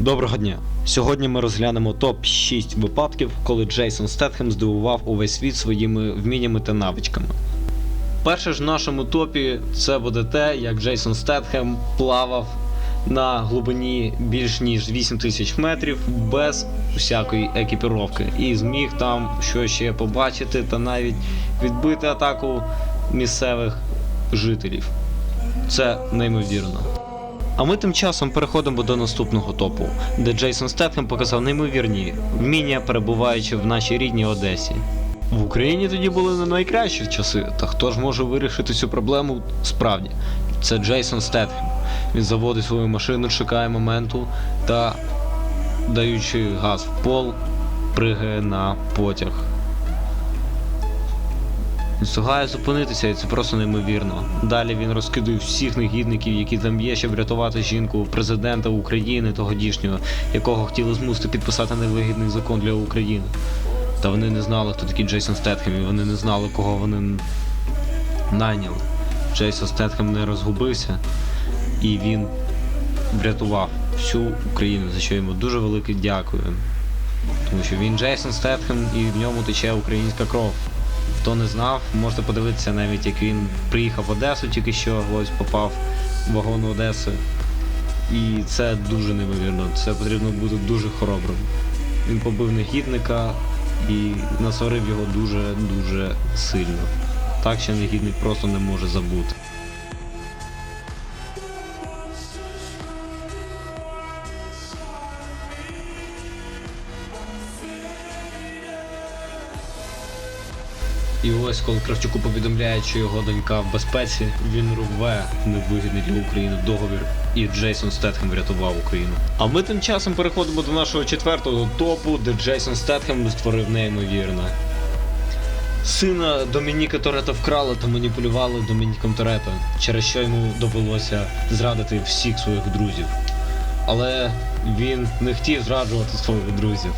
Доброго дня! Сьогодні ми розглянемо топ 6 випадків, коли Джейсон Стетхем здивував увесь світ своїми вміннями та навичками. Перше ж в нашому топі це буде те, як Джейсон Стетхем плавав на глибині більш ніж 8 тисяч метрів без усякої екіпіровки і зміг там що ще побачити та навіть відбити атаку місцевих жителів. Це неймовірно. А ми тим часом переходимо до наступного топу, де Джейсон Стетхем показав неймовірні вміння, перебуваючи в нашій рідній Одесі. В Україні тоді були не найкращі часи, та хто ж може вирішити цю проблему справді? Це Джейсон Стетхем. Він заводить свою машину, чекає моменту та, даючи газ в пол, пригає на потяг. Він встигає зупинитися, і це просто неймовірно. Далі він розкидує всіх негідників, які там є, щоб врятувати жінку президента України тогодішнього, якого хотіли змусити підписати невигідний закон для України. Та вони не знали, хто такий Джейсон Стетхем, і вони не знали, кого вони найняли. Джейсон Стетхем не розгубився, і він врятував всю Україну, за що йому дуже велике дякую. Тому що він Джейсон Стетхем і в ньому тече українська кров. Хто не знав, можете подивитися навіть як він приїхав в Одесу, тільки що ось попав в вагон Одеси. І це дуже неймовірно. Це потрібно бути дуже хоробрим. Він побив негідника і насварив його дуже-дуже сильно. Так що негідник просто не може забути. І ось коли Кравчуку повідомляють, що його донька в безпеці, він рве невигідний для України договір, і Джейсон Стетхем врятував Україну. А ми тим часом переходимо до нашого четвертого топу, де Джейсон Стетхем створив неймовірне. Сина Домініка Торетто вкрали та маніпулювали Домініком Торетто, через що йому довелося зрадити всіх своїх друзів. Але він не хотів зраджувати своїх друзів.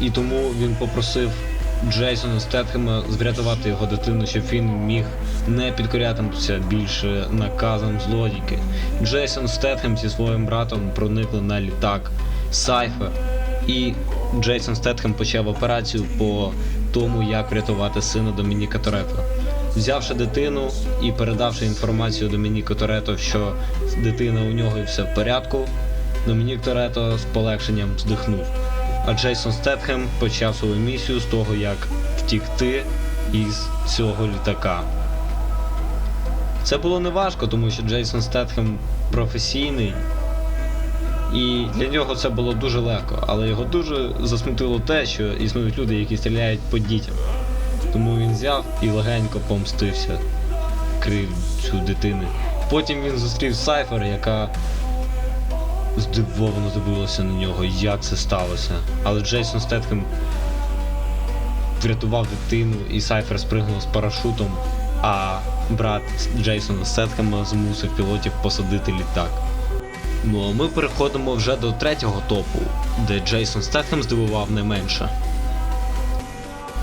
І тому він попросив Джейсона Стетхема врятувати його дитину, щоб він міг не підкорятися більше наказам злодійки. Джейсон Стетхем зі своїм братом проникли на літак Сайфа, і Джейсон Стетхем почав операцію по тому, як врятувати сина Домініка Торетто. Взявши дитину і передавши інформацію Домініку Торетто, що дитина у нього і все в порядку, Домінік Торетто з полегшенням здихнув. А Джейсон Стетхем почав свою місію з того, як втікти із цього літака. Це було неважко, тому що Джейсон Стетхем професійний, і для нього це було дуже легко, але його дуже засмутило те, що існують люди, які стріляють по дітям. Тому він взяв і легенько помстився крив цю дитини. Потім він зустрів Сайфер, яка здивовано дивилася на нього, як це сталося. Але Джейсон Стетхем врятував дитину і Сайфер спригнув з парашутом, а брат Джейсона Стетхема змусив пілотів посадити літак. Ну а ми переходимо вже до третього топу, де Джейсон Стетхем здивував не менше.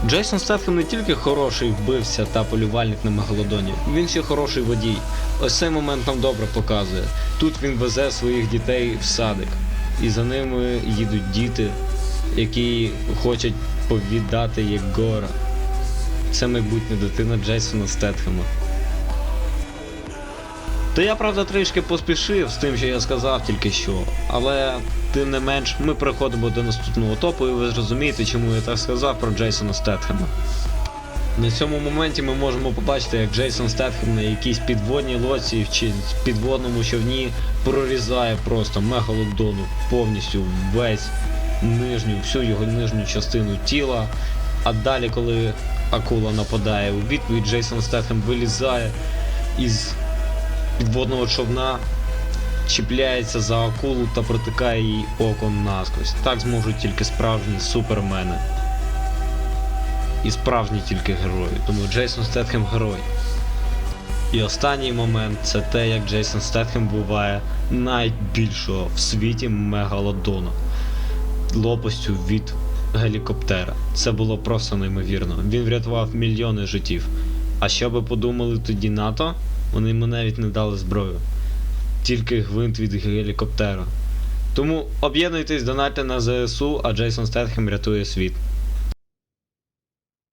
Джейсон Стетхем не тільки хороший вбивця та полювальник на мегалодоні, він ще хороший водій. Ось цей момент нам добре показує. Тут він везе своїх дітей в садик, і за ними їдуть діти, які хочуть повідати як гора. Це майбутня дитина Джейсона Стетхема. То я, правда, трішки поспішив з тим, що я сказав тільки що, але тим не менш ми переходимо до наступного топу, і ви зрозумієте, чому я так сказав про Джейсона Стетхема. На цьому моменті ми можемо побачити, як Джейсон Стетхем на якійсь підводній лоці чи підводному човні прорізає просто мегалодону повністю весь нижню, всю його нижню частину тіла. А далі, коли акула нападає у відповідь, Джейсон Стетхем вилізає із підводного човна, чіпляється за акулу та протикає їй око насквозь. Так зможуть тільки справжні супермени. І справжні тільки герої. Тому Джейсон Стетхем герой. І останній момент це те, як Джейсон Стетхем буває найбільшого в світі мегалодона лопастю від гелікоптера. Це було просто неймовірно. Він врятував мільйони життів. А що би подумали тоді НАТО? Вони йому навіть не дали зброю. Тільки гвинт від гелікоптера. Тому об'єднуйтесь, донайте на ЗСУ, а Джейсон Стетхем рятує світ.